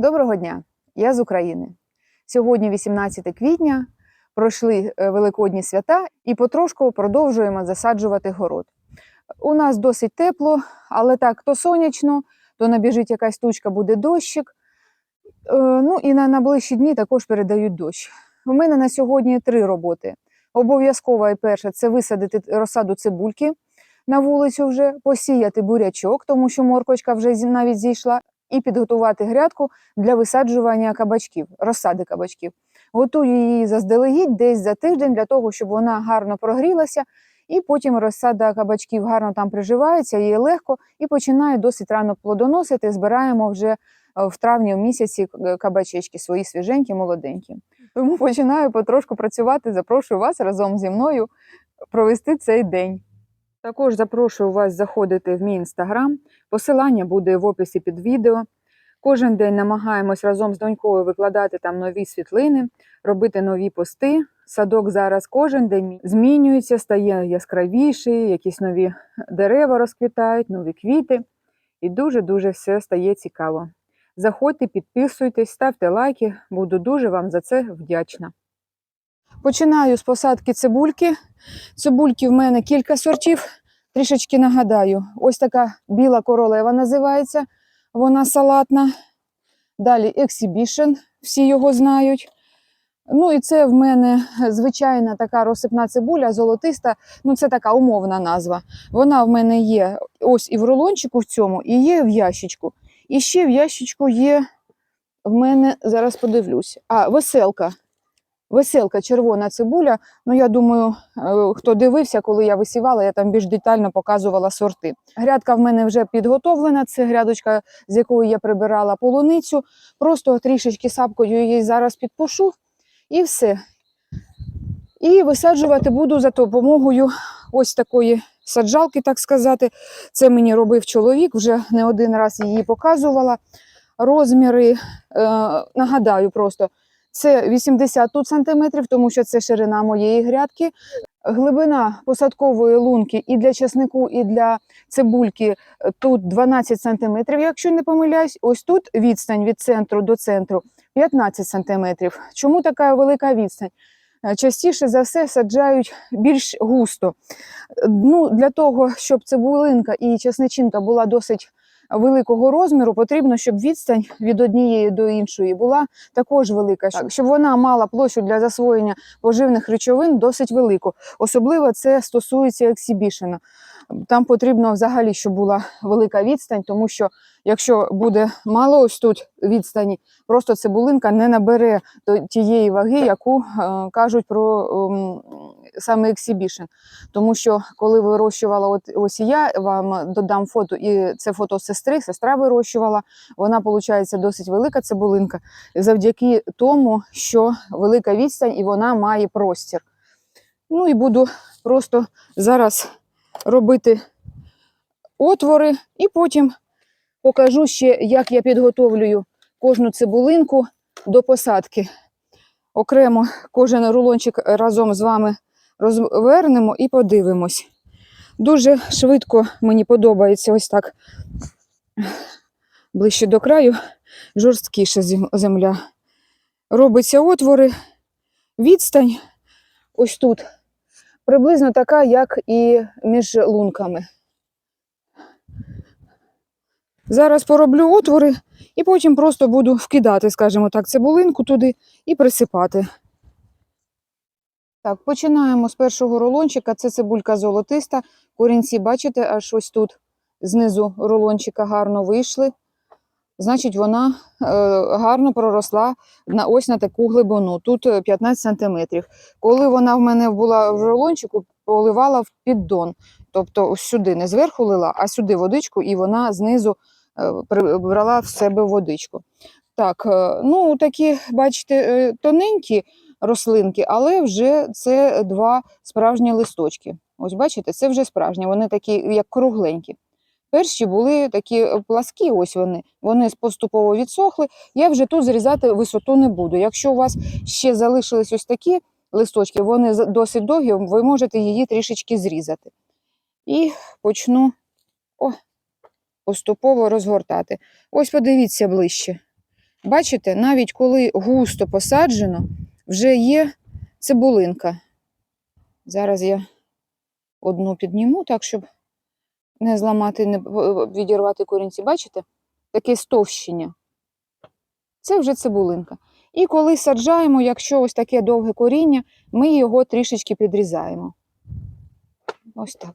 Доброго дня! Я з України. Сьогодні 18 квітня, пройшли е, великодні свята і потрошку продовжуємо засаджувати город. У нас досить тепло, але так то сонячно, то набіжить якась тучка, буде дощик. Е, Ну і на найближчі дні також передають дощ. У мене на сьогодні три роботи. Обов'язкова і перша це висадити розсаду цибульки на вулицю вже, посіяти бурячок, тому що моркочка вже навіть зійшла, і підготувати грядку для висаджування кабачків, розсади кабачків. Готую її заздалегідь десь за тиждень для того, щоб вона гарно прогрілася, і потім розсада кабачків гарно там приживається, її легко і починає досить рано плодоносити. Збираємо вже е, в травні в місяці е, кабачечки свої свіженькі, молоденькі. Тому починаю потрошку працювати. Запрошую вас разом зі мною провести цей день. Також запрошую вас заходити в мій інстаграм. Посилання буде в описі під відео. Кожен день намагаємось разом з донькою викладати там нові світлини, робити нові пости. Садок зараз кожен день змінюється, стає яскравіший, якісь нові дерева розквітають, нові квіти. І дуже-дуже все стає цікаво. Заходьте, підписуйтесь, ставте лайки, буду дуже вам за це вдячна. Починаю з посадки цибульки. Цибульки в мене кілька сортів. Трішечки нагадаю, ось така біла королева називається, вона салатна. Далі Exhibition, всі його знають. Ну і це в мене звичайна така розсипна цибуля, золотиста, ну це така умовна назва. Вона в мене є ось і в рулончику в цьому, і є в ящичку. І ще в ящичку є в мене, зараз подивлюсь, а веселка. Веселка червона цибуля. Ну, я думаю, е, хто дивився, коли я висівала, я там більш детально показувала сорти. Грядка в мене вже підготовлена. Це грядочка, з якої я прибирала полуницю. Просто трішечки сапкою її зараз підпушу і все. І висаджувати буду за допомогою ось такої саджалки, так сказати. Це мені робив чоловік, вже не один раз її показувала. Розміри, е, нагадаю просто, це 80 тут сантиметрів, тому що це ширина моєї грядки. Глибина посадкової лунки і для часнику, і для цибульки е, тут 12 сантиметрів, якщо не помиляюсь. Ось тут відстань від центру до центру 15 сантиметрів. Чому така велика відстань? Е, Частіше за все саджають більш густо. Е, Ну, для того, щоб цибулинка і часничинка була досить великого розміру, потрібно, щоб відстань від однієї до іншої була також велика, щоб- щоб вона мала площу для засвоєння поживних речовин досить велику. Особливо це стосується ексібішена. Там потрібно взагалі, щоб була велика відстань, тому що якщо буде мало ось тут відстані, просто цибулинка не набере тієї ваги, яку е, кажуть про ем, саме ексібішен. Тому що коли вирощувала, от ось я вам додам фото, і це фото сестри, сестра вирощувала. Вона виходить досить велика цибулинка, завдяки тому, що велика відстань і вона має простір. Ну і буду просто зараз робити отвори, і потім покажу ще, як я підготовлюю кожну цибулинку до посадки. Окремо кожен рулончик разом з вами розвернемо і подивимось. Дуже швидко мені подобається ось так ближче до краю, жорсткіша земля. Робиться отвори, відстань ось тут приблизно така, як і між лунками. Зараз пороблю отвори і потім просто буду вкидати, скажімо так, цибулинку туди і присипати. Так, починаємо з першого рулончика. Це цибулька золотиста. Корінці, бачите, аж ось тут знизу рулончика гарно вийшли. Значить, вона е, гарно проросла на ось на таку глибину. Тут е, 15 см. Коли вона в мене була в рулончику, поливала в піддон. Тобто сюди не зверху лила, а сюди водичку, і вона знизу е, при- брала в себе водичку. Так, е, ну такі, бачите, е, тоненькі рослинки, але вже це два справжні листочки. Ось бачите, це вже справжні, вони такі, як кругленькі. Перші були такі пласкі, ось вони. Вони поступово відсохли. Я вже тут зрізати висоту не буду. Якщо у вас ще залишились ось такі листочки, вони досить довгі, ви можете її трішечки зрізати. І почну о, поступово розгортати. Ось подивіться ближче. Бачите, навіть коли густо посаджено, вже є цибулинка. Зараз я одну підніму, так, щоб не зламати, не відірвати корінці. Бачите? Таке стовщення. Це вже цибулинка. І коли саджаємо, якщо ось таке довге коріння, ми його трішечки підрізаємо. Ось так.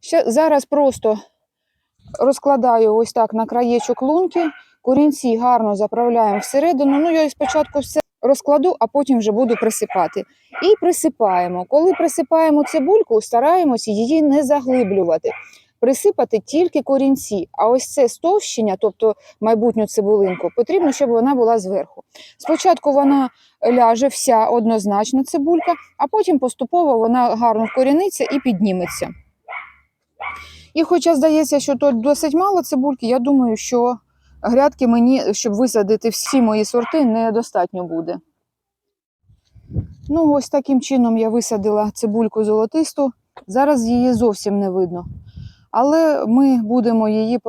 Ще зараз просто розкладаю ось так на краєчок лунки, корінці гарно заправляємо всередину. Ну, я спочатку все розкладу, а потім вже буду присипати. І присипаємо. Коли присипаємо цибульку, стараємося її не заглиблювати. Присипати тільки корінці, а ось це стовщення, тобто майбутню цибулинку, потрібно, щоб вона була зверху. Спочатку вона ляже вся однозначно цибулька, а потім поступово вона гарно вкоріниться і підніметься. І хоча здається, що тут досить мало цибульки, я думаю, що грядки мені, щоб висадити всі мої сорти, недостатньо буде. Ну, ось таким чином я висадила цибульку золотисту. Зараз її зовсім не видно. Але ми будемо її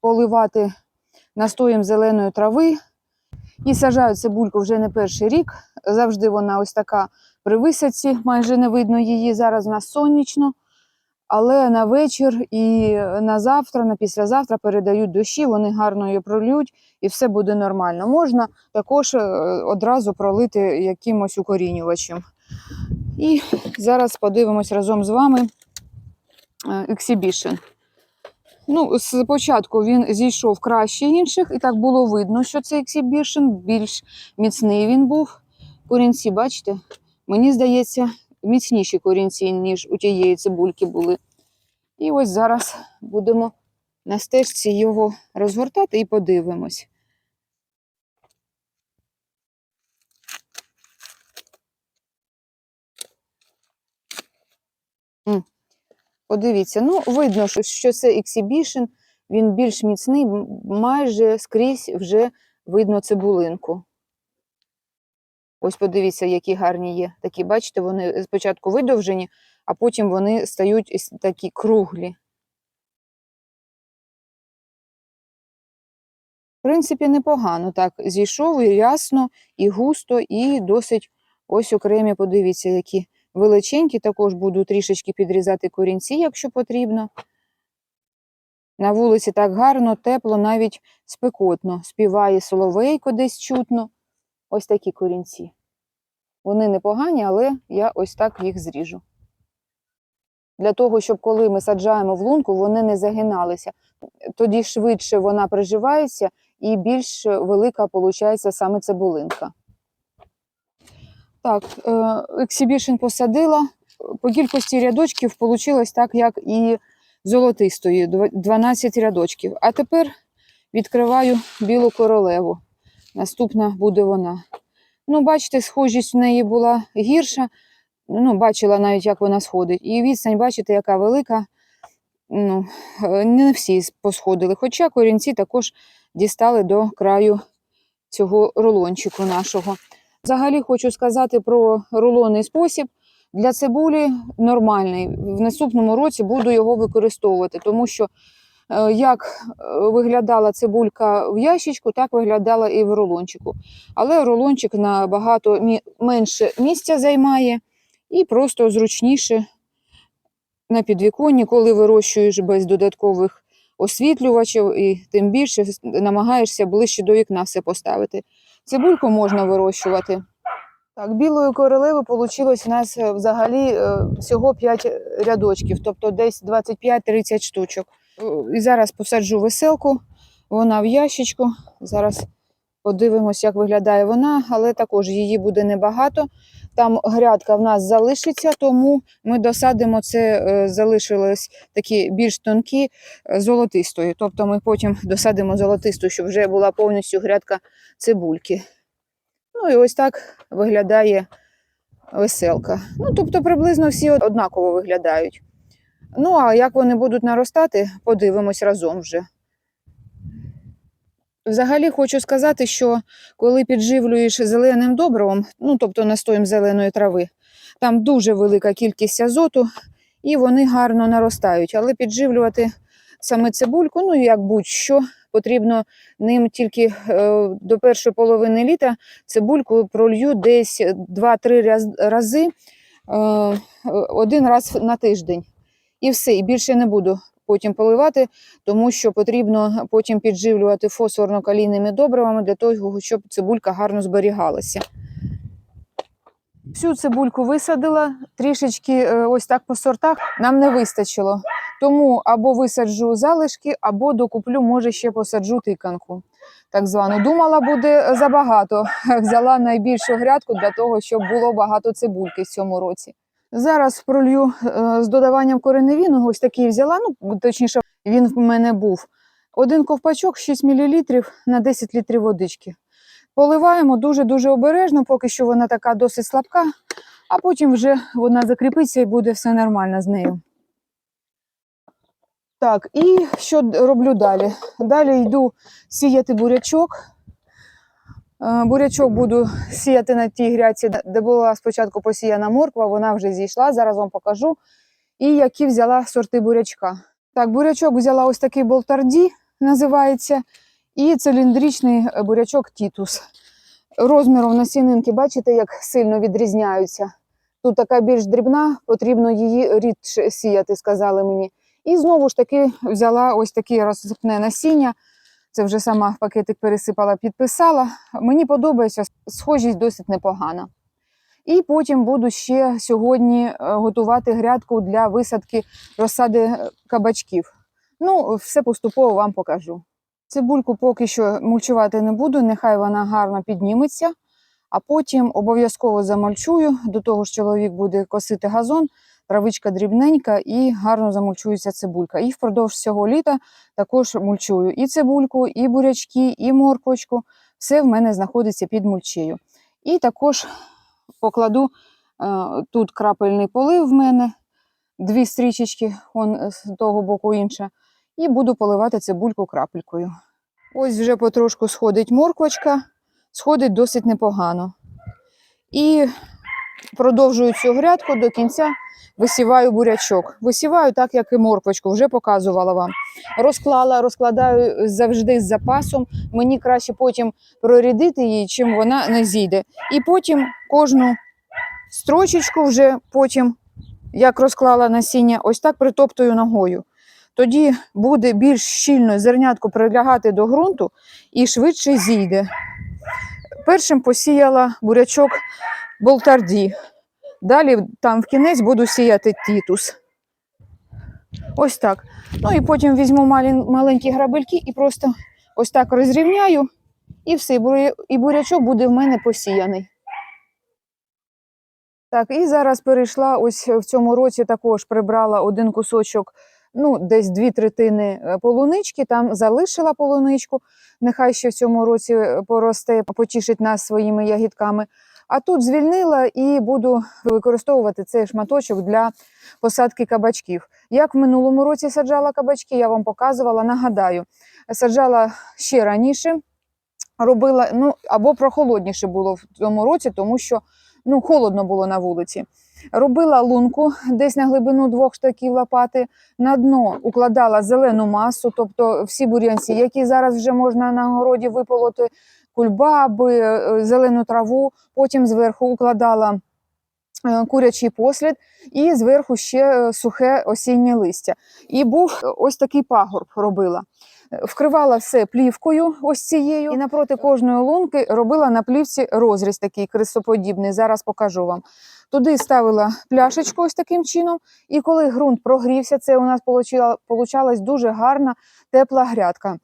поливати настоєм зеленої трави. І сажаю цибульку вже не перший рік. Завжди вона ось така при висадці, майже не видно її. Зараз у нас сонячно. Але на вечір і на завтра, на післязавтра передають дощі, вони гарно її пролють і все буде нормально. Можна також е, одразу пролити якимось укорінювачем. І зараз подивимось разом з вами е, Exhibition. Ну, спочатку він зійшов краще інших, і так було видно, що це Exhibition, більш міцний він був. Корінці, бачите? Мені здається, міцніші корінці, ніж у тієї цибульки були. І ось зараз будемо на стежці його розгортати і подивимось. Подивіться, ну, видно, що- це Exhibition, він більш міцний, майже скрізь вже видно цибулинку. Ось подивіться, які гарні є. Такі, бачите, вони спочатку видовжені, а потім вони стають такі круглі. В принципі, непогано. Так, зійшов і рясно, і густо, і досить ось окремі, подивіться, які величенькі. Також буду трішечки підрізати корінці, якщо потрібно. На вулиці так гарно, тепло, навіть спекотно. Співає соловейко десь чутно. Ось такі корінці. Вони непогані, але я ось так їх зріжу. Для того, щоб коли ми саджаємо в лунку, вони не загиналися. Тоді швидше вона приживається і більш велика виходить саме цибулинка. Так, ексібішн посадила. По кількості рядочків вийшло так, як і золотистої, 12 рядочків. А тепер відкриваю білу королеву. Наступна буде вона. Ну, бачите, схожість в неї була гірша. Ну, бачила навіть, як вона сходить. І відстань, бачите, яка велика. Ну, е, не всі посходили. Хоча корінці також дістали до краю цього рулончику нашого. Взагалі хочу сказати про рулонний спосіб. Для цибулі нормальний. В наступному році буду його використовувати, тому що як е, виглядала цибулька в ящичку, так виглядала і в рулончику. Але рулончик набагато менше місця займає і просто зручніше на підвіконні, коли вирощуєш без додаткових освітлювачів, і тим більше намагаєшся ближче до вікна все поставити. Цибульку можна вирощувати. Так, білої королеви вийшло у нас е, взагалі е, всього 5 рядочків, тобто десь 25-30 штучок. І зараз посаджу веселку, вона в ящичку. Зараз подивимось, як виглядає вона, але також її буде небагато. Там грядка в нас залишиться, тому ми досадимо це, е, залишилось такі більш тонкі е, золотистої. Тобто ми потім досадимо золотисту, щоб вже була повністю грядка цибульки. Ну і ось так виглядає веселка. Ну, тобто приблизно всі однаково виглядають. Ну, а як вони будуть наростати, подивимось разом вже. Взагалі хочу сказати, що коли підживлюєш зеленим добривом, ну тобто настоєм зеленої трави, там дуже велика кількість азоту, і вони гарно наростають. Але підживлювати саме цибульку, ну як будь-що, потрібно ним тільки е, до першої половини літа цибульку пролью десь 2-3 рази, е, один раз на тиждень. І все, і більше не буду потім поливати, тому що потрібно потім підживлювати фосфорно-калійними добривами для того, щоб цибулька гарно зберігалася. Всю цибульку висадила, трішечки е, ось так по сортах нам не вистачило. Тому або висаджу залишки, або докуплю, може, ще посаджу тиканку. Так звану. Думала, буде забагато. Взяла найбільшу грядку для того, щоб було багато цибульки в цьому році. Зараз пролью е, з додаванням кореневіну, ось такий взяла, ну точніше, він в мене був. Один ковпачок 6 мл на 10 літрів водички. Поливаємо дуже-дуже обережно, поки що вона така досить слабка, а потім вже вона закріпиться і буде все нормально з нею. Так, і що роблю далі? Далі йду сіяти бурячок. Е, Бурячок буду сіяти на тій грядці, де- була спочатку посіяна морква, вона вже зійшла, зараз вам покажу. І які взяла сорти бурячка. Так, бурячок взяла ось такий болтарді, називається, і циліндричний бурячок Тітус. Розміром насінинки, бачите, як сильно відрізняються. Тут така більш дрібна, потрібно її рідше сіяти, сказали мені. І знову ж таки взяла ось таке розсипне насіння. Це вже сама пакетик пересипала, підписала. Мені подобається, схожість досить непогана. І потім буду ще сьогодні е, готувати грядку для висадки розсади е, кабачків. Ну, все поступово вам покажу. Цибульку поки що мульчувати не буду, нехай вона гарно підніметься, а потім обов'язково замульчую. До того ж, чоловік буде косити газон, травичка дрібненька і гарно замульчується цибулька. І впродовж цього літа також мульчую і цибульку, і бурячки, і морквочку. Все в мене знаходиться під мульчею. І також покладу е, тут крапельний полив в мене, дві стрічечки, он е, з того боку інша, і буду поливати цибульку крапелькою. Ось вже потрошку сходить морквочка, сходить досить непогано. І продовжую цю грядку до кінця висіваю бурячок. Висіваю так, як і морквочку, вже показувала вам. Розклала, розкладаю завжди з запасом. Мені краще потім прорядити її, чим вона не зійде. І потім кожну строчечку вже потім, як розклала насіння, ось так притоптую ногою. Тоді буде більш щільно зернятко прилягати до ґрунту і швидше зійде. Першим посіяла бурячок болтарді. Далі там в кінець буду сіяти тітус. Ось так. Ну і потім візьму маленькі грабельки і просто ось так розрівняю, і все, і бурячок буде в мене посіяний. Так, і зараз перейшла ось в цьому році також прибрала один кусочок, ну, десь дві третини е, полунички, там залишила полуничку. Нехай ще в цьому році е, поросте, потішить нас своїми ягідками. А тут звільнила і буду використовувати цей шматочок для посадки кабачків. Як в минулому році саджала кабачки, я вам показувала. Нагадаю, саджала ще раніше, робила ну або прохолодніше було в цьому році, тому що ну, холодно було на вулиці. Робила лунку десь на глибину двох штаків лопати. На дно укладала зелену масу, тобто всі бур'янці, які зараз вже можна на городі виполоти, кульбаби, е, зелену траву. Потім зверху укладала е, курячий послід і зверху ще е, сухе осіннє листя. І був ось такий пагорб робила. Вкривала все плівкою ось цією, і напроти кожної лунки робила на плівці розріз такий крисоподібний. Зараз покажу вам. Туди ставила пляшечку ось таким чином, і коли ґрунт прогрівся, це у нас получалась дуже гарна тепла грядка.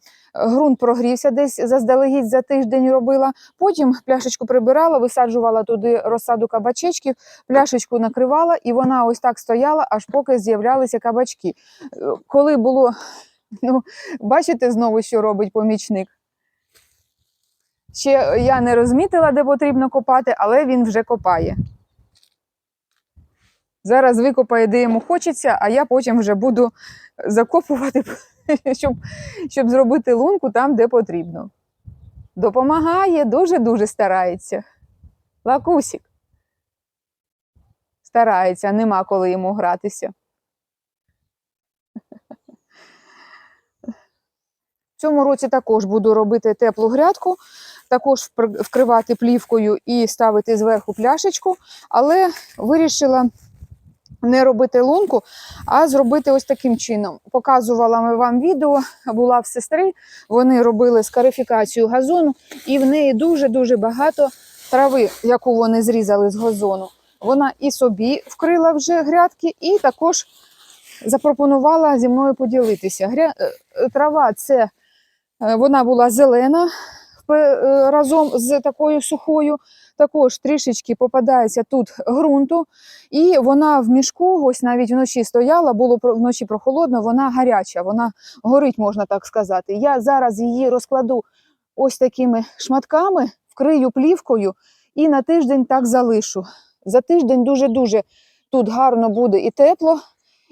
Ґрунт прогрівся, десь заздалегідь за тиждень робила. Потім пляшечку прибирала, висаджувала туди розсаду кабачечків, пляшечку накривала, і вона ось так стояла, аж поки з'являлися кабачки. Е, Коли було, ну, бачите знову, що робить помічник. Ще я не розмітила, де потрібно копати, але він вже копає. Зараз викопає, де йому хочеться, а я потім вже буду закопувати, щоб, щоб зробити лунку там, де потрібно. Допомагає, дуже-дуже старається. Лакусік. Старається, нема коли йому гратися. Цьому році також буду робити теплу грядку, також вкривати плівкою і ставити зверху пляшечку, але вирішила не робити лунку, а зробити ось таким чином. Показувала ми вам відео, була в сестри, вони робили скарифікацію газону, і в неї дуже-дуже багато трави, яку вони зрізали з газону. Вона і собі вкрила вже грядки, і також запропонувала зі мною поділитися. Е, Трава це вона була зелена е, разом з такою сухою. Також трішечки попадається тут ґрунту, і вона в мішку, ось навіть вночі стояла, було вночі прохолодно, вона гаряча, вона горить, можна так сказати. Я зараз її розкладу ось такими шматками, вкрию плівкою і на тиждень так залишу. За тиждень дуже-дуже тут гарно буде і тепло,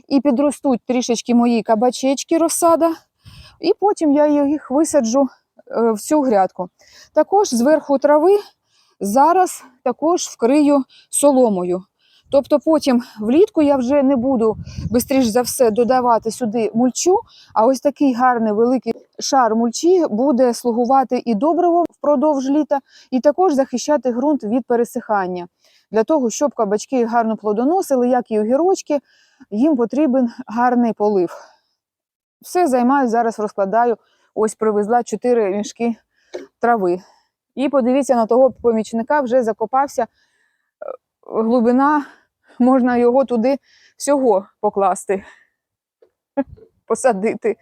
і підростуть трішечки мої кабачечки розсада, і потім я їх висаджу е, в цю грядку. Також зверху трави зараз також вкрию соломою. Тобто потім влітку я вже не буду швидше за все додавати сюди мульчу, а ось такий гарний великий шар мульчі буде слугувати і добриво впродовж літа, і також захищати ґрунт від пересихання. Для того, щоб кабачки гарно плодоносили, як і огірочки, їм потрібен гарний полив. Все займаю, зараз розкладаю. Ось привезла 4 мішки трави. І подивіться на того помічника, вже закопався е, глибина, можна його туди всього покласти, посадити.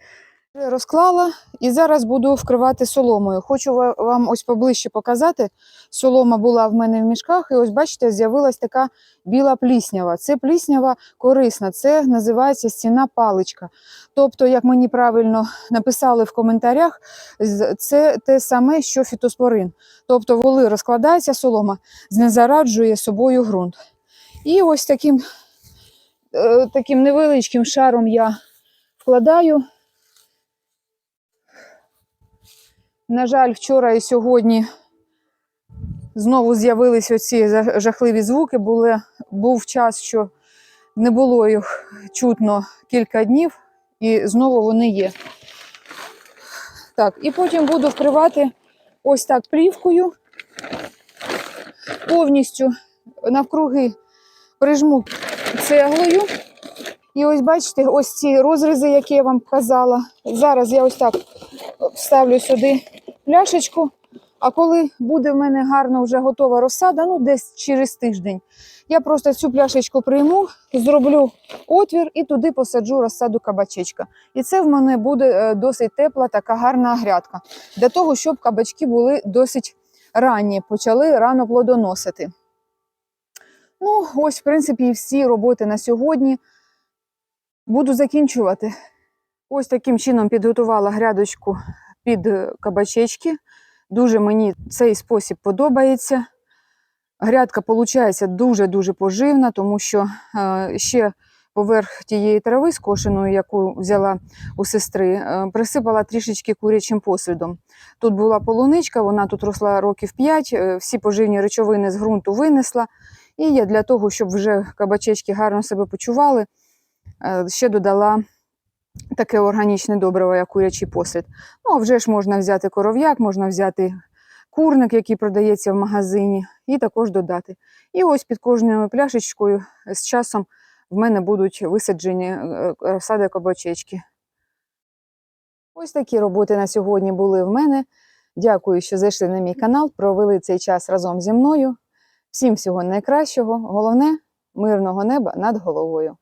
Розклала і зараз буду вкривати соломою. Хочу вам ось поближче показати. Солома була в мене в мішках, і ось бачите, з'явилась така біла пліснява. Це пліснява корисна, це називається стіна паличка. Тобто, як мені правильно написали в коментарях, це те саме, що фітоспорин. Тобто, коли розкладається солома, знезараджує собою ґрунт. І ось таким, е, таким невеличким шаром я вкладаю. На жаль, вчора і сьогодні знову з'явились оці жахливі звуки. Були, був час, що не було їх чутно кілька днів, і знову вони є. Так, і потім буду вкривати ось так плівкою, повністю навкруги прижму цеглою. І ось бачите, ось ці розрізи, які я вам казала. Зараз я ось так вставлю сюди пляшечку. А коли буде в мене гарно вже готова розсада, ну десь через тиждень, я просто цю пляшечку прийму, зроблю отвір і туди посаджу розсаду кабачечка. І це в мене буде е, досить тепла, така гарна грядка. Для того, щоб кабачки були досить ранні, почали рано плодоносити. Ну, ось, в принципі, і всі роботи на сьогодні. Буду закінчувати. Ось таким чином підготувала грядочку під е, кабачечки. Дуже мені цей спосіб подобається. Грядка виходить дуже-дуже поживна, тому що е, ще поверх тієї трави скошеної, яку взяла у сестри, е, присипала трішечки курячим посвідом. Тут була полуничка, вона тут росла років 5, всі поживні речовини з ґрунту винесла. І я для того, щоб вже кабачечки гарно себе почували, ще додала таке органічне добриво, як курячий послід. Ну, а вже ж можна взяти коров'як, можна взяти курник, який продається в магазині, і також додати. І ось під кожною пляшечкою з часом в мене будуть висаджені е, розсади кабачечки. Ось такі роботи на сьогодні були в мене. Дякую, що зайшли на мій канал, провели цей час разом зі мною. Всім всього найкращого. Головне мирного неба над головою.